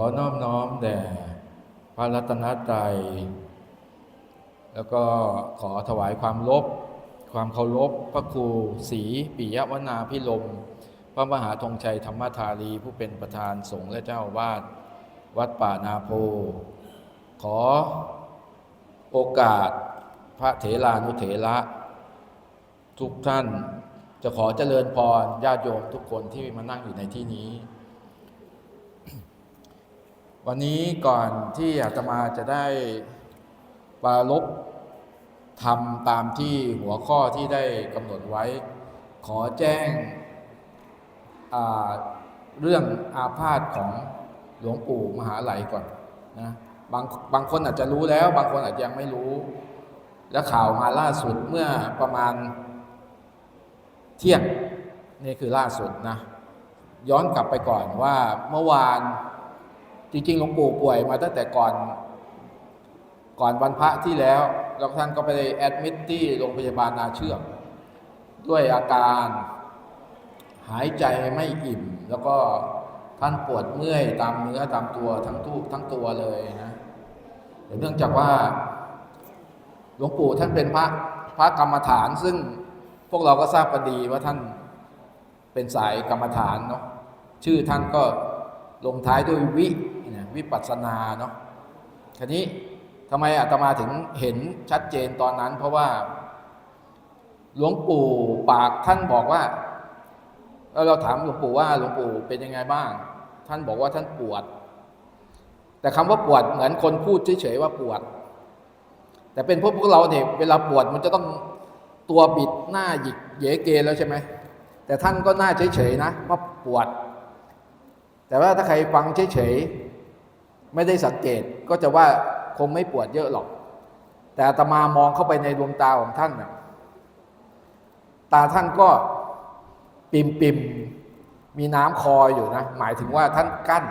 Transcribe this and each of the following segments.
อน้อมน้อมแด่พระรัตนตรัย แล้วก็ขอถวายความลบ ความเคารพพระครูศรีปิยวนาพิลม พระมหาธงชัยธรรมธารีผู้เป็นประธานสงฆ์และเจ้าอาวาดวัดป่านาโพ ขอโอกาสพระเถรานุเถระ ทุกท่านจะขอเจริญพรญาติโยมทุกคนที่มานั่งอยู่ในที่นี้ วันนี้ก่อนที่อาตมาจะได้ปรารบทำตามที่หัวข้อที่ได้กำหนดไว้ ขอแจ้งเรื่องอาพาธของหลวงปู่มหาไหลก่อนนะบางบางคนอาจจะรู้แล้ว บางคนอาจจะยังไม่รู้ และข่าวมาล่าสุดเมื่อประมาณเที่ยงนี่คือล่าสุดนะย้อนกลับไปก่อนว่าเมื่อวาน จริงๆหลวงปู่ป่วยมาตั้งแต่ก่อน ก่อนวันพระที่แล้ว แล้วท่านก็ไปแอดมิทที่โรงพยาบาลนาเชือกด้วยอาการหายใจไม่อิ่ม แล้วก็ท่านปวดเมื่อยตามเนื้อตามตัวทั้งทุกทั้งตัวเลยนะเนื่องจากว่าหลวงปู่ท่านเป็นพระพระกรรมฐาน ซึ่งพวกเราก็ทราบกันดีว่าท่านเป็นสายกรรมฐานเนาะชื่อท่านก็ลงท้ายด้วยวิ วิปัสสนาเนาะทีนี้ทำไมอาตมาถึงเห็นชัดเจนตอนนั้น เพราะว่า หลวงปู่ปากท่านบอกว่าเราถามหลวงปู่ว่าหลวงปู่เป็นยังไงบ้าง ท่านบอกว่าท่านปวด แต่คำว่าปวดเหมือนคนพูดเฉยๆว่าปวด แต่เป็นพวกพวกเราเนี่ยเวลาปวดมันจะต้องตัวบิดหน้าหยิกเยเกแล้วใช่ไหมแต่ท่านก็หน้าเฉยๆนะว่าปวด แต่ว่าถ้าใครฟังเฉยๆ ไม่ได้สังเกตก็จะว่าคงไม่ปวดเยอะหรอก แต่อาตมามองเข้าไปในดวงตาของท่านนะตาท่านก็ปิมปิมๆมีน้ำคอยอยู่นะ หมายถึงว่าท่านกั้น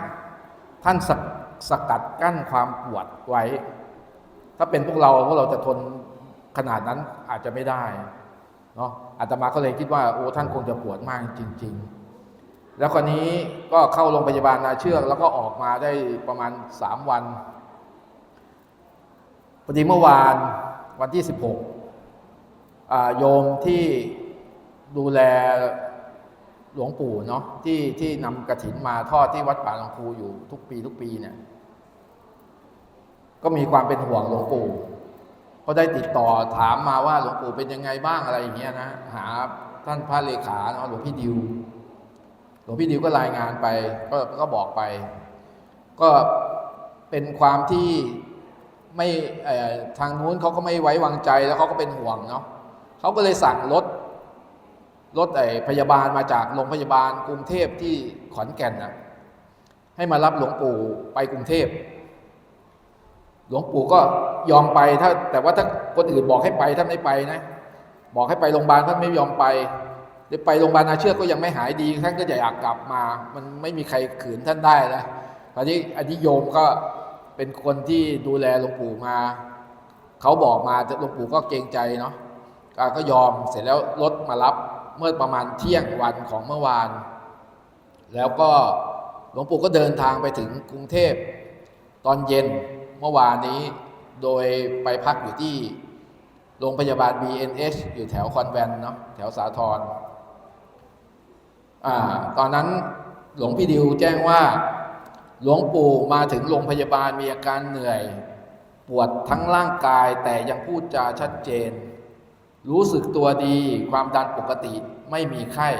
ท่านสกสกัดกั้นความปวดไว้ ถ้าเป็นพวกเราพวกเราจะทนขนาดนั้นอาจจะไม่ได้เนาะอาตมาก็เลยคิดว่าโอ้ท่านคงจะปวดมากจริง ๆ แล้วคนนี้ก็เข้าโรงพยาบาลนาเชือก แล้วก็ออกมาได้ประมาณสามวัน พอดีเมื่อวานวันที่ 16อ่าโยมที่ดูแลหลวงปู่เนาะที่ที่นำกระถินมาทอดที่วัดป่าหลวงครูอยู่ทุกปีทุกปีเนี่ย ก็มีความเป็นห่วงหลวงปู่ก็ได้ติดต่อถามมาว่าหลวงปู่เป็นยังไงบ้างอะไรอย่างเงี้ยนะ หาท่านพระเลขาเนาะหลวงพี่ดิว หลวงพี่ดิวก็รายงานไปก็ก็บอกไป ก็เป็นความที่ไม่ทางนู้นเขาก็ไม่ไว้วางใจแล้วเขาก็เป็นห่วงเนาะเขาก็เลยสั่งรถรถไอ้พยาบาลมาจากโรงพยาบาลกรุงเทพที่ขอนแก่นนะให้มารับหลวงปู่ไปกรุงเทพ หลวงปู่ก็ยอมไปถ้าแต่ว่าถ้าคนอื่นบอกให้ไปท่านไม่ไปนะ บอกให้ไปโรงพยาบาลท่านไม่ยอมไป ไปโรงพยาบาลนาเชือกก็ยังไม่หายดีท่านก็จะอยากกลับมา มันไม่มีใครขืนท่านได้แล้วตอนนี้อธิโยมก็เป็นคนที่ดูแลหลวงปู่มา เขาบอกมาหลวงปู่ก็เกรงใจเนาะก็ก็ยอมเสร็จแล้วรถมารับเมื่อประมาณเที่ยงวันของเมื่อวาน แล้วก็หลวงปู่ก็เดินทางไปถึงกรุงเทพ ตอนเย็นเมื่อวานนี้โดยไปพักอยู่ที่โรงพยาบาล BNH อยู่แถวคอนแวนต์เนาะแถวสาทร ตอนนั้นหลวงพี่ดิวแจ้งว่าหลวงปู่มาถึงโรงพยาบาลมีอาการเหนื่อย ปวดทั้งร่างกายแต่ยังพูดจาชัดเจน รู้สึกตัวดีความดันปกติไม่มีไข้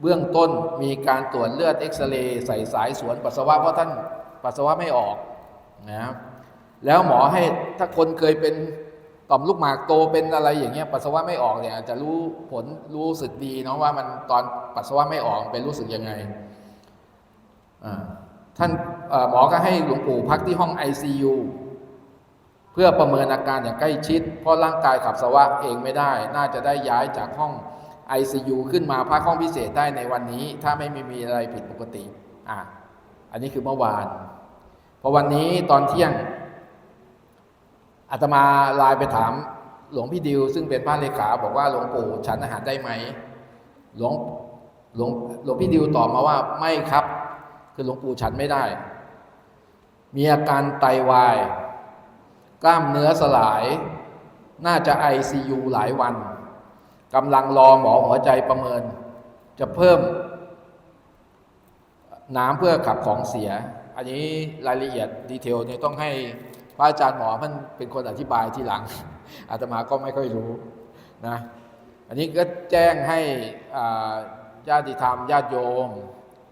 เบื้องต้นมีการตรวจเลือดเอ็กซเรย์ใส่สายสวนปัสสาวะเพราะท่านปัสสาวะไม่ออกนะครับแล้วหมอให้ถ้าคนเคยเป็น ต่อมลูกหมากโตเป็นอะไรอย่างเงี้ยปัสสาวะไม่ออกเนี่ยจะรู้ผลรู้สึกดีเนาะว่ามันตอนปัสสาวะไม่ออกเป็นรู้สึกยังไงท่านหมอก็ให้หลวงปู่พักที่ห้อง ICU เพื่อประเมินอาการอย่างใกล้ชิด เพราะร่างกายขับสวะเองไม่ได้ น่าจะได้ย้ายจากห้อง ICU ขึ้นมาพักห้องพิเศษได้ในวันนี้ ถ้าไม่มีมีอะไรผิดปกติอะอันนี้คือเมื่อวานพอวันนี้ตอนเที่ยง อาตมาไลน์ไปถามหลวงพี่ดิว ซึ่งเป็นพระเลขาบอกว่าหลวงปู่ฉันอาหารได้ไหมหลวงหลวงหลวงพี่ดิวตอบมาว่าไม่ครับ คือหลวงปู่ฉันไม่ได้ มีอาการไตวาย กล้ามเนื้อสลาย น่าจะ ICU หลายวันกำลังรอหมอหัวใจประเมิน จะเพิ่ม น้ำเพื่อขับของเสีย อันนี้รายละเอียดดีเทลเนี่ยต้องให้ พระอาจารย์หมอมันเป็นคนอธิบายทีหลัง อาตมาก็ไม่ค่อยรู้นะอันนี้ก็แจ้งให้ญาติธรรมญาติโยม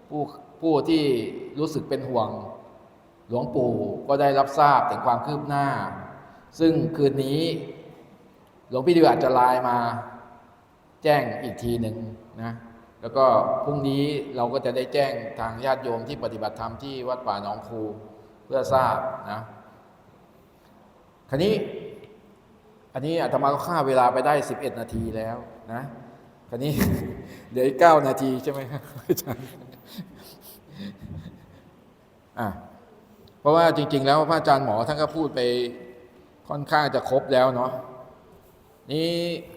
ผู้ผู้ที่รู้สึกเป็นห่วงหลวงปู่ก็ได้รับทราบถึงความคืบหน้า ซึ่งคืนนี้หลวงพี่ดิวอาจจะไลน์มาแจ้งอีกทีหนึ่งนะแล้วก็พรุ่งนี้เราก็จะได้แจ้งทางญาติโยมที่ปฏิบัติธรรมที่วัดป่าหนองคูเพื่อทราบนะ คราวนี้ อันนี้อาตมาก็ฆ่าเวลาไปได้ 11 นาทีแล้วนะคราวนี้เหลืออีก9นาทีใช่ไหมครับอาจารย์อะเพราะว่าจริง ๆ แล้วพระอาจารย์หมอท่านก็พูดไปค่อนข้างจะครบแล้วเนาะนี่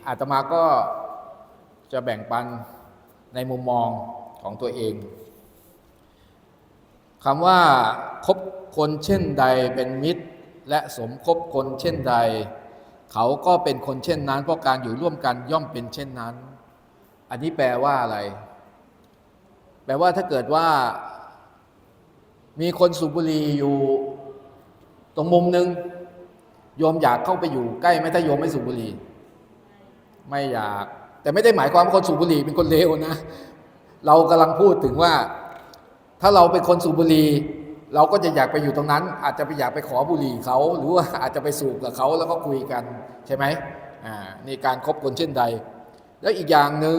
อาตมาก็จะแบ่งปันในมุมมองของตัวเองคำว่าคบคนเช่นใดเป็นมิตร และสมคบคนเช่นใด เขาก็เป็นคนเช่นนั้น เพราะการอยู่ร่วมกันย่อมเป็นเช่นนั้น อันนี้แปลว่าอะไร แปลว่าถ้าเกิดว่า มีคนสูบบุหรี่อยู่ ตรงมุมหนึ่งโยมอยากเข้าไปอยู่ใกล้ไหมถ้าโยมไม่สูบบุหรี่ไม่อยาก แต่ไม่ได้หมายความว่าคนสูบบุหรี่เป็นคนเลวนะ เรากำลังพูดถึงว่า ถ้าเราเป็นคนสูบบุหรี่ เราก็จะอยากไปอยู่ตรงนั้น อาจจะไปอยากไปขอบุหรี่เขา หรือว่าอาจจะไปสูบกับเขาแล้วก็คุยกันใช่ไหมอ่านี่การครบคนเช่นใด แล้วอีกอย่างหนึ่ง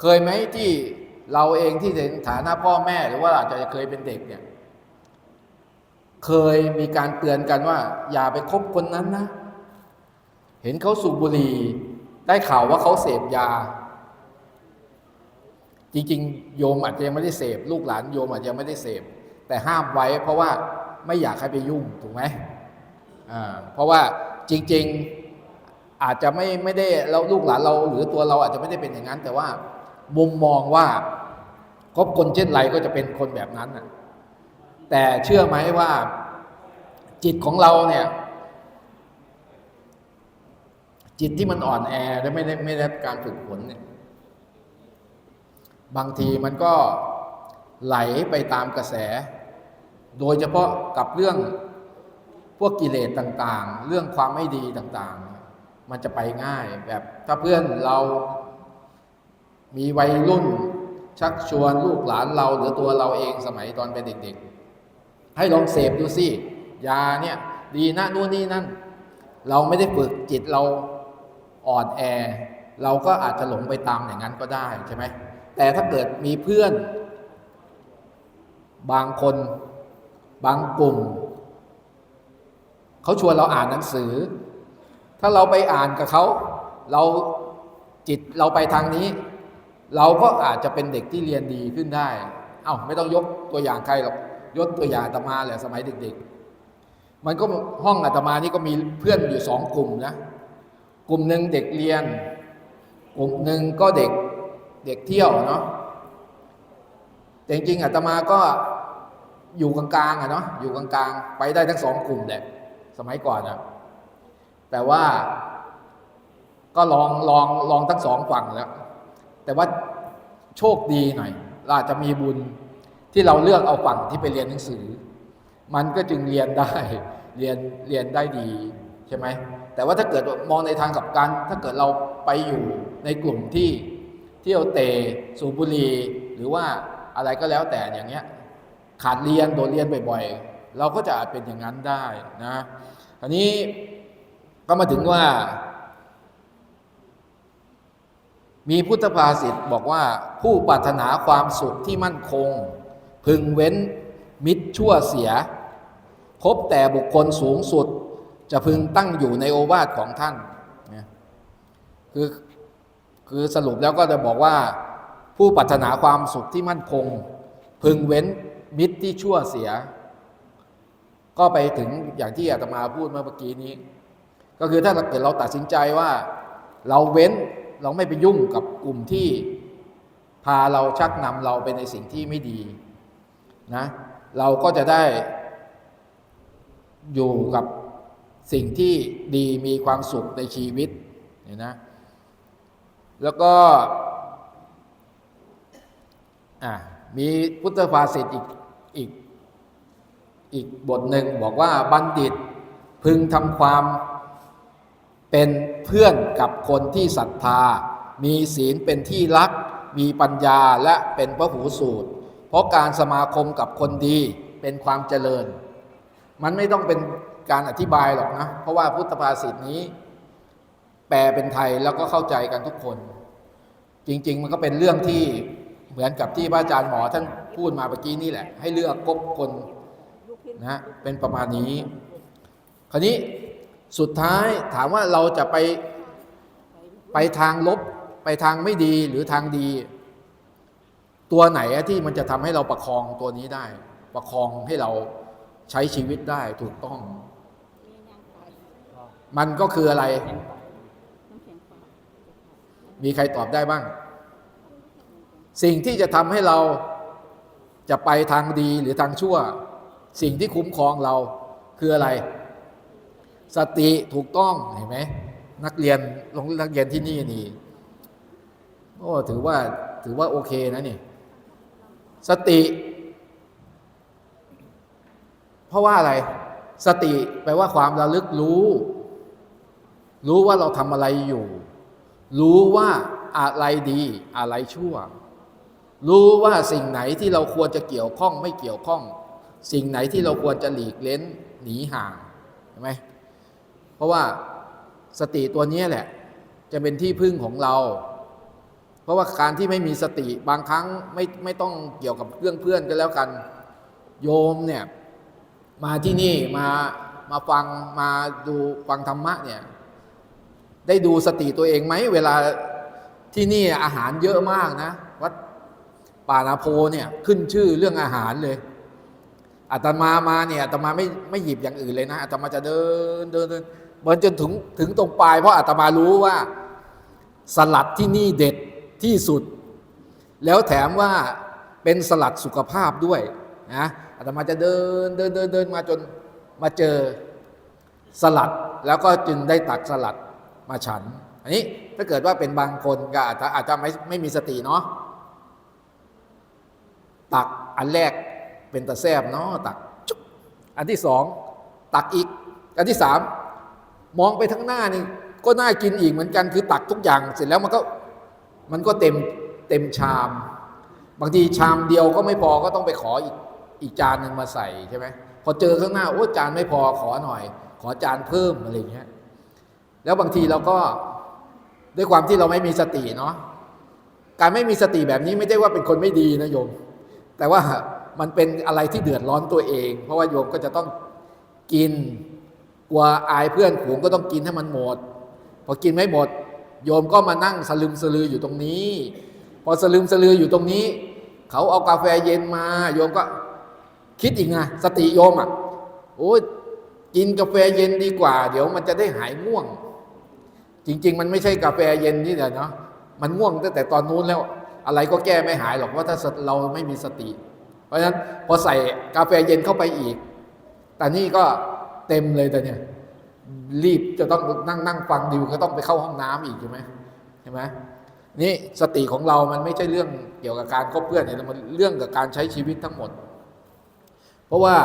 เคยไหมที่เราเองที่ในฐานะพ่อแม่หรือว่าอาจจะเคยเป็นเด็กเนี่ยเคยมีการเตือนกันว่า อย่าไปคบคนนั้นนะ เห็นเขาสูบบุหรี่ได้ข่าวว่าเขาเสพยา จริงๆ โยมอาจจะยังไม่ได้เสพ ลูกหลานโยมอาจจะยังไม่ได้เสพ แต่ห้ามไว้เพราะว่าไม่อยากให้ไปยุ่งถูกไหมอ่าเพราะว่าจริง ๆอาจจะไม่ไม่ได้เราลูกหลานเราหรือตัวเราอาจจะไม่ได้เป็นอย่างนั้น แต่ว่ามุมมองว่าคบคนเช่นไรก็จะเป็นคนแบบนั้นน่ะแต่เชื่อไหมว่าจิตของเราเนี่ยจิตที่มันอ่อนแอและไม่ได้ไม่ได้การฝึกฝนเนี่ยบางทีมันก็ ไหลไปตามกระแส โดยเฉพาะกับเรื่องพวกกิเลสต่างๆ เรื่องความไม่ดีต่างๆ มันจะไปง่ายแบบถ้าเพื่อนเรามีวัยรุ่นชักชวนลูกหลานเราหรือตัวเราเองสมัยตอนเป็นเด็กๆ ให้ลองเสพดูสิยาเนี่ยดีนะนู่นนี่นั่น เราไม่ได้ฝึกจิตเราอ่อนแอ เราก็อาจจะหลงไปตามอย่างนั้นก็ได้ใช่ไหมแต่ถ้าเกิดมีเพื่อน บางคนบางกลุ่ม เขาชวนเราอ่านหนังสือ ถ้าเราไปอ่านกับเขา เราจิตเราไปทางนี้ เราก็อาจจะเป็นเด็กที่เรียนดีขึ้นได้ เอา้าไม่ต้องยกตัวอย่างใครหรอกยกตัวอย่างอาตมาแหละสมัยเด็ก ๆ มันก็ห้องอาตมานี่ก็มีเพื่อนอยู่สองกลุ่มนะ กลุ่มหนึ่งเด็กเรียน กลุ่มหนึ่งก็เด็กเด็กเที่ยวเนาะแต่จริงอาตมาก็ อยู่กลางๆอะเนาะอยู่กลางๆ ไปได้ทั้งสองกลุ่มแหละสมัยก่อนอะแต่ว่าก็ลองลองลองทั้งสองฝั่งแล้ว แต่ว่าโชคดีหน่อยเราจะมีบุญที่เราเลือกเอาฝั่งที่ไปเรียนหนังสือ มันก็จึงเรียนได้เรียนเรียนได้ดีใช่ไหมแต่ว่าถ้าเกิดมองในทางกับกันถ้าเกิดเราไปอยู่ในกลุ่มที่เที่ยวเตะสูบบุหรี่หรือว่าอะไรก็แล้วแต่อย่างเงี้ย ขาดเรียนโดนเรียนบ่อยๆ เราก็จะอาจเป็นอย่างนั้นได้นะอันนี้ก็มาถึงว่า มีพุทธภาษิตบอกว่าผู้ปรารถนาความสุขที่มั่นคง พึงเว้นมิตรชั่วเสียคบแต่บุคคลสูงสุด จะพึงตั้งอยู่ในโอวาทของท่านคือคือสรุปแล้วก็จะบอกว่า ผู้ปรารถนาความสุขที่มั่นคง พึงเว้น มิตรที่ชั่วเสีย ก็ไปถึงอย่างที่อาตมาพูดเมื่อกี้นี้ ก็คือถ้าเกิดเราตัดสินใจว่าเราเว้นเราไม่ไปยุ่งกับกลุ่มที่พาเราชักนำเราไปในสิ่งที่ไม่ดีนะเราก็จะได้อยู่กับสิ่งที่ดีมีความสุขในชีวิตเนี่ยนะแล้วก็อะมีพุทธภาษิตอีก อีกอีกบทหนึ่งบอกว่าบัณฑิตพึงทำความเป็นเพื่อนกับคนที่ศรัทธา มีศีลเป็นที่รัก มีปัญญาและเป็นพระหูสูตร เพราะการสมาคมกับคนดีเป็นความเจริญ มันไม่ต้องเป็นการอธิบายหรอกนะ เพราะว่าพุทธภาษิตนี้ แปลเป็นไทยแล้วก็เข้าใจกันทุกคน จริง ๆ มันก็เป็นเรื่องที่เหมือนกับที่พระอาจารย์หมอท่าน พูดมาเมื่อกี้นี่แหละ ให้เลือกคบคนนะฮะเป็นประมาณนี้ คราวนี้สุดท้ายถามว่าเราจะไปไปทางลบไปทางไม่ดีหรือทางดี ตัวไหนที่มันจะทำให้เราประคองตัวนี้ได้ ประคองให้เราใช้ชีวิตได้ถูกต้อง มันก็คืออะไร มีใครตอบได้บ้าง สิ่งที่จะทำให้เรา จะไปทางดีหรือทางชั่ว สิ่งที่คุ้มครองเราคืออะไร สติถูกต้องเห็นไหมนักเรียนลงนักเรียนที่นี่นี่โอ้ถือว่าถือว่าโอเคนะนี่สติ เพราะว่าอะไร สติแปลว่าความระลึกรู้ รู้ว่าเราทำอะไรอยู่ รู้ว่าอะไรดีอะไรชั่ว รู้ว่าสิ่งไหนที่เราควรจะเกี่ยวข้องไม่เกี่ยวข้อง สิ่งไหนที่เราควรจะหลีกเล้นหนีห่างเห็นไหมเพราะว่าสติตัวนี้แหละ จะเป็นที่พึ่งของเรา เพราะว่าการที่ไม่มีสติบางครั้งไม่ไม่ต้องเกี่ยวกับเรื่องเพื่อนก็แล้วกัน โยมเนี่ยมาที่นี่มามาฟังมาดูฟังธรรมะเนี่ยได้ดูสติตัวเองไหมเวลาที่นี่อาหารเยอะมากนะ ป่านาโพเนี่ยขึ้นชื่อเรื่องอาหารเลยอาตมามาเนี่ยอาตมาไม่ไม่หยิบอย่างอื่นเลยนะอาตมาจะเดินเดินเดินเหมือนจนถึงถึงตรงปลายเพราะอาตมารู้ว่า สลัดที่นี่เด็ดที่สุด แล้วแถมว่าเป็นสลัดสุขภาพด้วยนะอาตมาจะเดินเดินเดินเดินมาจนมาเจอสลัดแล้วก็จึงได้ตักสลัดมาฉัน อันนี้ถ้าเกิดว่าเป็นบางคนก็อาจจะอาจจะไม่ไม่มีสติเนาะ อันแรกเป็นตะแซบเนาะตักจุ๊บอันที่สองตักอีก อันที่สามมองไปทั้งหน้านี่ก็น่ากินอีกเหมือนกันคือตักทุกอย่าง เสร็จแล้วมันก็มันก็เต็มเต็มชาม บางทีชามเดียวก็ไม่พอก็ต้องไปขออีกอีกจานหนึ่งมาใส่ใช่ไหมพอเจอข้างหน้าโอ้จานไม่พอขอหน่อย ขอจานเพิ่มอะไรอย่างเงี้ยแล้วบางทีเราก็ด้วยความที่เราไม่มีสติเนาะการไม่มีสติแบบนี้ไม่ได้ว่าเป็นคนไม่ดีนะโยม แต่ว่ามันเป็นอะไรที่เดือดร้อนตัวเอง เพราะว่าโยมก็จะต้องกินกลัวอายเพื่อนฝูงก็ต้องกินให้มันหมด พอกินไม่หมด โยมก็มานั่งสลึมสลืออยู่ตรงนี้ พอสลึมสลืออยู่ตรงนี้ เขาเอากาแฟเย็นมา โยมก็คิดอีกไงสติโยมอะโอ้ยกินกาแฟเย็นดีกว่า เดี๋ยวมันจะได้หายง่วง จริง ๆ มันไม่ใช่กาแฟเย็นนี่แหละเนาะมันง่วงตั้งแต่ตอนนู้นแล้ว อะไรก็แก้ไม่หายหรอกว่าถ้าเราไม่มีสติ เพราะฉะนั้นพอใส่กาแฟเย็นเข้าไปอีก แต่นี่ก็เต็มเลยแต่เนี่ยรีบจะต้องนั่งนั่งฟังดิวก็ต้องไปเข้าห้องน้ำอีกใช่ไหมใช่ไหมนี่สติของเรามันไม่ใช่เรื่องเกี่ยวกับการคบเพื่อนเนี่ยมันเรื่องกับการใช้ชีวิตทั้งหมด เพราะว่า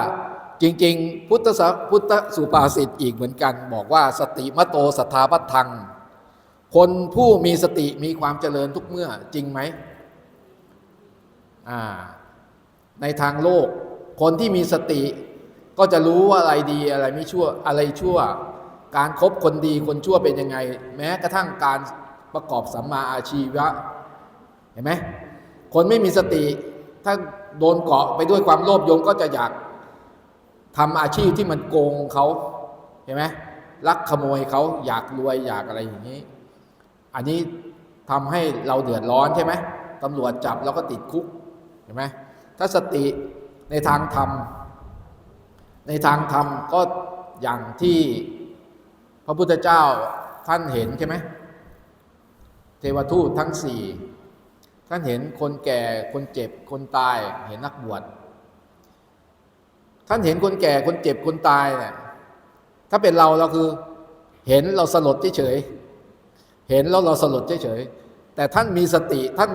จริง ๆ พุทธสพุทธสุภาษิตอีกเหมือนกัน บอกว่าสติมะโตสัทธาพัทัง คนผู้มีสติมีความเจริญทุกเมื่อจริงไหม ในทางโลก คนที่มีสติ ก็จะรู้ว่าอะไรดีอะไรไม่ชั่วอะไรชั่ว การครบคนดีคนชั่วเป็นยังไง แม้กระทั่งการประกอบสัมมาอาชีวะเห็นไหมคนไม่มีสติ ถ้าโดนเกาะไปด้วยความโลภโยมก็จะอยากทำอาชีพที่มันโกงเขาเห็นไหมลักขโมยเขาอยากรวยอยากอะไรอย่างนี้ อันนี้ทำให้เราเดือดร้อนใช่ไหมตำรวจจับแล้วก็ติดคุก ห็นไหมถ้าสติในทางธรรม ในทางธรรมก็อย่างที่พระพุทธเจ้าท่านเห็นใช่ไหมเทวทูตทั้งสี่ท่านเห็นคนแก่คนเจ็บคนตายเห็นนักบวชท่านเห็นคนแก่คนเจ็บคนตายเนี่ยถ้าเป็นเราเราคือเห็นเราสลดเฉยเห็นแล้วเราสลดเฉยแต่ท่านมีสติท่าน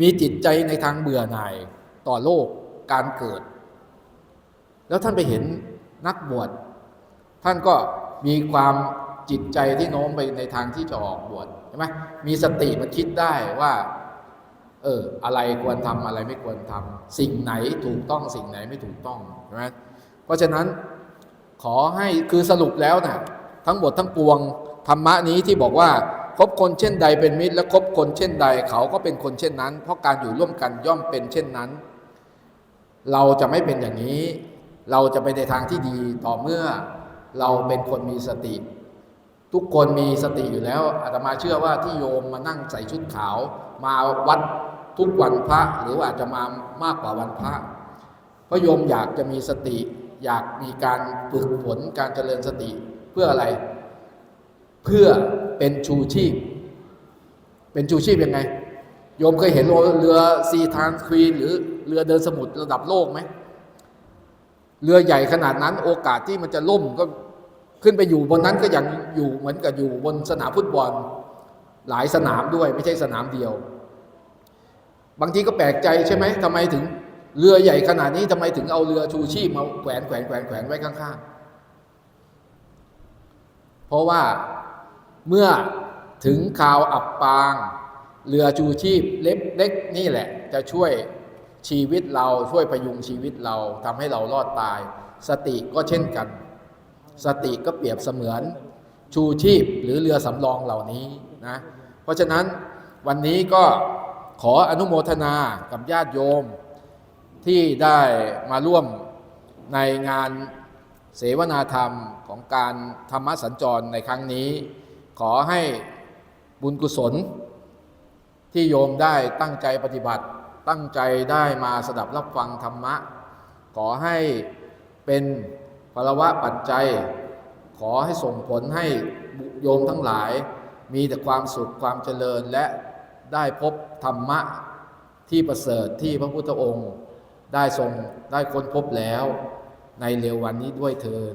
มีจิตใจในทางเบื่อหน่ายต่อโลกการเกิด แล้วท่านไปเห็นนักบวชท่านก็มีความจิตใจที่โน้มไปในทางที่จะออกบวชใช่ไหมมีสติมันคิดได้ว่า เออ อะไรควรทำอะไรไม่ควรทำสิ่งไหนถูกต้องสิ่งไหนไม่ถูกต้องใช่ไหมเพราะฉะนั้นขอให้คือสรุปแล้วนะ่ะทั้งหมดทั้งปวงธรรมะนี้ที่บอกว่า คบคนเช่นใดเป็นมิตร และคบคนเช่นใดเขาก็เป็นคนเช่นนั้น เพราะการอยู่ร่วมกันย่อมเป็นเช่นนั้น เราจะไม่เป็นอย่างนี้ เราจะไปในทางที่ดีต่อเมื่อเราเป็นคนมีสติ ทุกคนมีสติอยู่แล้วอาตมาเชื่อว่าที่โยมมานั่งใส่ชุดขาว มาวัดทุกวันพระหรืออาจจะมามากกว่าวันพระเพราะโยมอยากจะมีสติ อยากมีการฝึกฝนการเจริญสติเพื่ออะไร เพื่อเป็นชูชีพ เป็นชูชีพยังไง โยมเคยเห็นเรือซีทานควีนหรือเรือเดินสมุทรระดับโลกไหม เรือใหญ่ขนาดนั้นโอกาสที่มันจะล่มก็ขึ้นไปอยู่บนนั้นก็ยังอยู่เหมือนกับอยู่บนสนามฟุตบอล หลายสนามด้วยไม่ใช่สนามเดียว บางทีก็แปลกใจใช่ไหมทำไมถึงเรือใหญ่ขนาดนี้ทำไมถึงเอาเรือชูชีพมาแขวนแขวนแขวนแขวนไว้ข้างๆ เพราะว่า เมื่อถึงข่าวอับปาง เรือชูชีพเล็กๆนี่แหละ จะช่วยชีวิตเราช่วยพยุงชีวิตเราทำให้เรารอดตาย สติก็เช่นกัน สติก็เปรียบเสมือนชูชีพหรือเรือสำรองเหล่านี้นะเพราะฉะนั้นวันนี้ก็ขออนุโมทนากับญาติโยม ที่ได้มาร่วมในงานเสวนาธรรมของการธรรมสัญจรในครั้งนี้ ขอให้บุญกุศล ที่โยมได้ตั้งใจปฏิบัติ ตั้งใจได้มาสดับรับฟังธรรมะ ขอให้เป็นภลวะปัจจัย ขอให้ส่งผลให้โยมทั้งหลาย มีแต่ความสุขความเจริญและได้พบธรรมะที่ประเสริฐที่พระพุทธองค์ ได้ทรงได้ค้นพบแล้วในเร็ววันนี้ด้วยเทิน